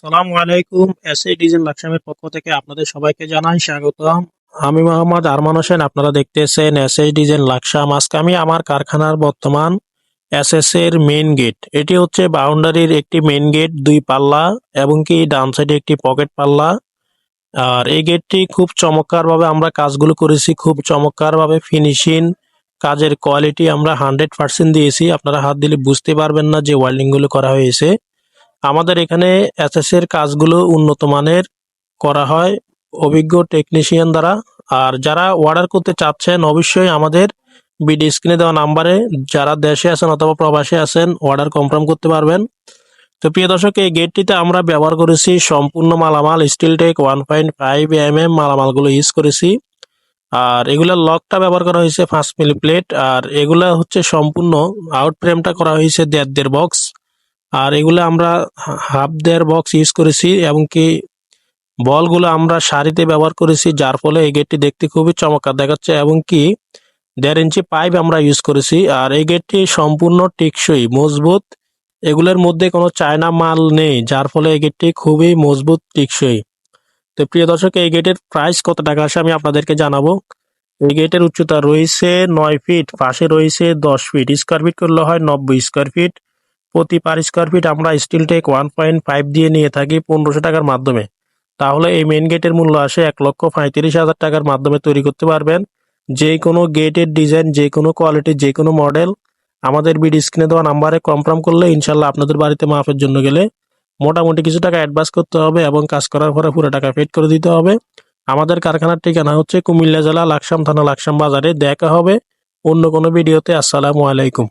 সালামু আলাইকুম S A diesel লাকসামের পক্ষ থেকে আপনাদের সবাইকে জানাই স্বাগতম। আমি মোহাম্মদ আরমান হোসেন, আপনারা দেখতেছেন এস এস ডিজেল লাকসাম। আজকে আমি আমার কারখানার বর্তমান এস এস এর মেইন গেট এটি হচ্ছে বাউন্ডারির একটি মেইন গেট দুই পাল্লা এবং কি ডান সাইডে একটি পকেট পাল্লা। আর এই গেটটি খুব চমৎকারভাবে আমরা কাজগুলো করেছি, খুব চমৎকারভাবে ফিনিশিং কাজের কোয়ালিটি আমরা হান্ড্রেড পার্সেন্ট দিয়েছি। আপনারা হাত দিলে বুঝতে পারবেন না যে ওয়েল্ডিংগুলো করা হয়েছে। আমাদের এখানে এসএস এর কাজগুলো উন্নত মানের করা হয় অভিজ্ঞ টেকনিশিয়ান দ্বারা। আর যারা অর্ডার করতে চাচ্ছেন, অবশ্যই আমাদের বিডি স্ক্রিনে দেওয়া নাম্বারে যারা দেশে আছেন অথবা প্রবাসে আছেন অর্ডার কনফার্ম করতে পারবেন। তো প্রিয় দর্শক, এই গেটটিতে আমরা ব্যবহার করেছি সম্পূর্ণ মালামাল steel tech one point five M M মালামালগুলো use করেছি। আর এগুলার লকটা ব্যবহার করা হয়েছে পাঁচ মিলি প্লেট আর এগুলা হচ্ছে সম্পূর্ণ আউট ফ্রেমটা করা হয়েছে দেড় দেড় বক্স আর এগুলো আমরা হাফ দেয়ার বক্স ইউজ করেছি এবং কি বলগুলো আমরা সারিতে ব্যবহার করেছি, যার ফলে এই গেটটি দেখতে খুবই চমৎকার দেখাচ্ছে এবং কি দেড় ইঞ্চি পাইপ আমরা ইউজ করেছি। আর এই গেটটি সম্পূর্ণ টেকসই, মজবুত। এগুলোর মধ্যে কোনো চায়না মাল নেই, যার ফলে এই গেটটি খুবই মজবুত, টেকসই। তো প্রিয় দর্শক, এই গেটের প্রাইস কত টাকা আসে আমি আপনাদেরকে জানাব। এই গেটের উচ্চতা রয়েছে নয় ফিট পাশে রয়েছে দশ ফিট স্কোয়ার ফিট করলে হয় নব্বই স্কোয়ার ফিট প্রতি পার স্কোয়ার ফিট আমরা steel tech one point five দিয়ে নিয়ে থাকি পনেরোশো টাকার মাধ্যমে। তাহলে এই মেন গেটের মূল্য আসে এক লক্ষ পঁয়ত্রিশ হাজার টাকার মাধ্যমে তৈরি করতে পারবেন। যে কোনো গেটের ডিজাইন যে কোনো কোয়ালিটির যে কোনো মডেল আমাদের বিডি স্ক্রিনে দেওয়া নাম্বারে কনফার্ম করলে ইনশাল্লাহ আপনাদের বাড়িতে মাফের জন্য গেলে মোটামুটি কিছু টাকা অ্যাডভান্স করতে হবে এবং কাজ করার পরে পুরো টাকা পেড করে দিতে হবে। আমাদের কারখানার ঠিকানা হচ্ছে কুমিল্লা জেলা, লাকসাম থানা, লাকসাম বাজারে। দেখা হবে অন্য কোনো ভিডিওতে আসসালামু আলাইকুম।